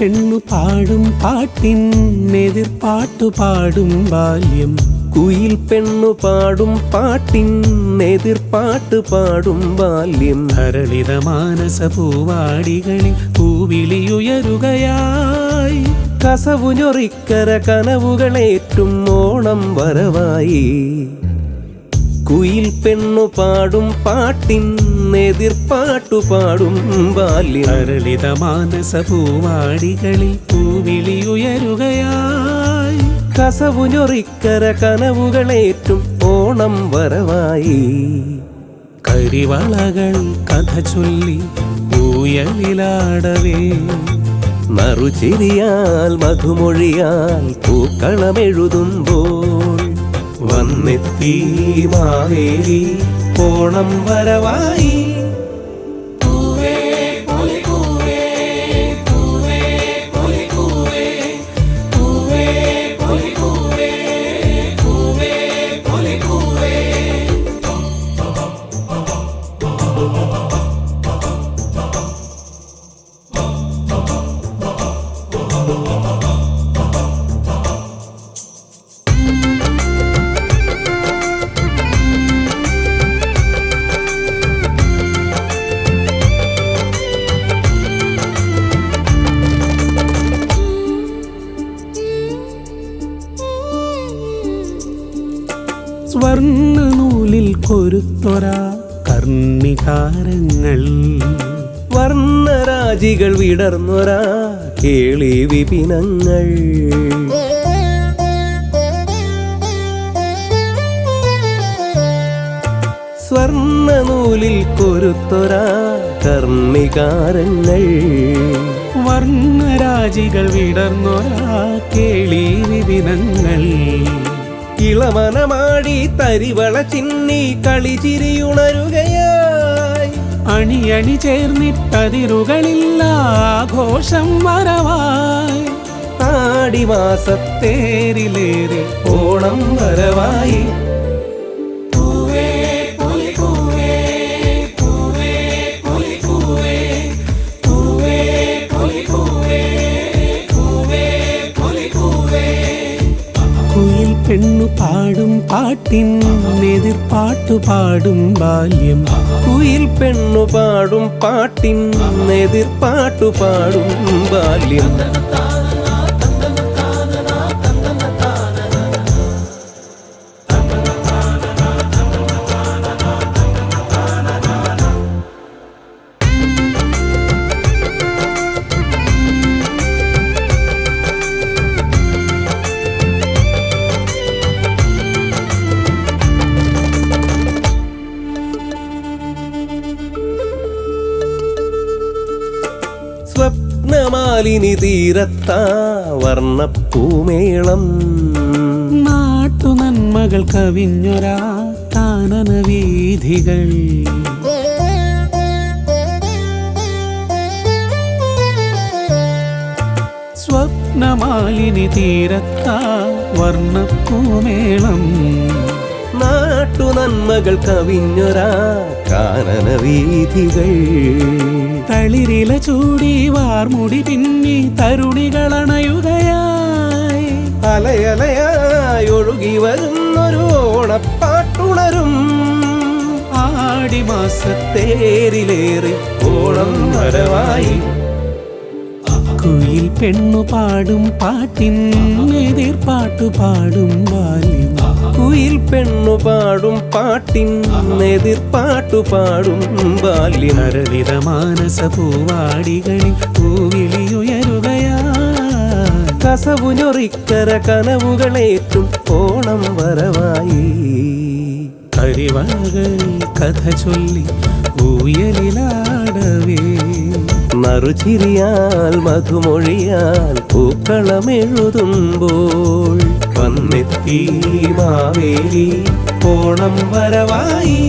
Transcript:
പെണ്ണു പാടും പാട്ടിൻ എതിർപ്പാട്ടു പാടും ബാല്യം. കുയിൽ പെണ്ണു പാടും പാട്ടിൻ എതിർപ്പാട്ട് പാടും ബാല്യം. ധരളിത മാനസ പൂവാടികളിൽ പൂവിളിയുയരുകയായി. കസവു ഞൊറിക്കര കനവുകളേറ്റും ഓണം വരവായി. കുയിൽ പെണ്ണു പാടും പാട്ടിൻ എതിർപ്പാട്ടു പാടും ബാല്യം. അരളിത മാനസ പൂവാടികളിൽ പൂവിളിയുയരുകയായി. കസവു ഞൊറിക്കര കനവുകളേറ്റും ഓണം വരവായി. കരിവളകൾ കഥ ചൊല്ലി ഊയലിലാടവേ. നറുചിരിയാൽ മധുമൊഴിയാൽ പൂക്കളമെഴുതുമ്പോൾ വന്നെത്തി മാവേലി ഓണം വരവായി. നൂലിൽ കൊരുത്തൊരാ കർണികാരങ്ങൾ വർണരാജികൾ വിടർന്നൊരാ കേളി വിപിനങ്ങൾ. സ്വർണ നൂലിൽ കൊരുത്തൊരാ കർണികാരങ്ങൾ വർണരാജികൾ വിടർന്നൊരാ കേളി വിപിനങ്ങൾ. ഇളമനമാടി തരിവള ചിന്നി കളിചിരിയുണരുകയായി. അണിയണി ചേർന്നിട്ടതിരുകളില്ല ആഘോഷം വരവായി. ആടിമാസത്തേരിലേറെ ഓണം വരവായി. പെണ്ണു പാടും പാട്ടിൻ എതിർപ്പാട്ടു പാടും ബാല്യം. കുയിൽ പെണ്ണു പാടും പാട്ടിൻ എതിർപ്പാട്ടു പാടും ബാല്യം. സ്വപ്നമാലിനി തീരത്താ വർണപ്പൂമേളം. നാട്ടു നന്മകൾ കവിഞ്ഞൊരാ കാനന വീഥികൾ സ്വപ്നമാലിനി തീരത്താ വർണപ്പൂമേളം. നാട്ടു നന്മകൾ കവിഞ്ഞൊരാ കാനന വീഥികൾ തളിരില ചൂടി വാർമുടി പിന്നി തരുണികളണയുകയായി. അലയലയായി ഒഴുകി വരുന്നൊരു ഓണപ്പാട്ടുണരും. ആടി മാസത്തെ ഓണം വരവായി. കുയിൽ പെണ്ണു പാടും പാട്ടിൻ എതിർപ്പാട്ടു പാടും പാടും പാട്ടിൻ എതിർപ്പാട്ടു പാടും ബാല്യ. ഹരളിത മാനസ പൂവാടികളിൽ പൂവിളിയുയരുകയാ കസവുനൊറിക്കര കനവുകളേറ്റും ഓണം വരവായി. കരിവാകൾ കഥ ചൊല്ലി ഊയലിലാടവേ. മറുചിരിയാൽ മധുമൊഴിയാൽ പൂക്കളമെഴുതുമ്പോൾ വന്നെത്തി മാവേലി ഓണം വരവായി.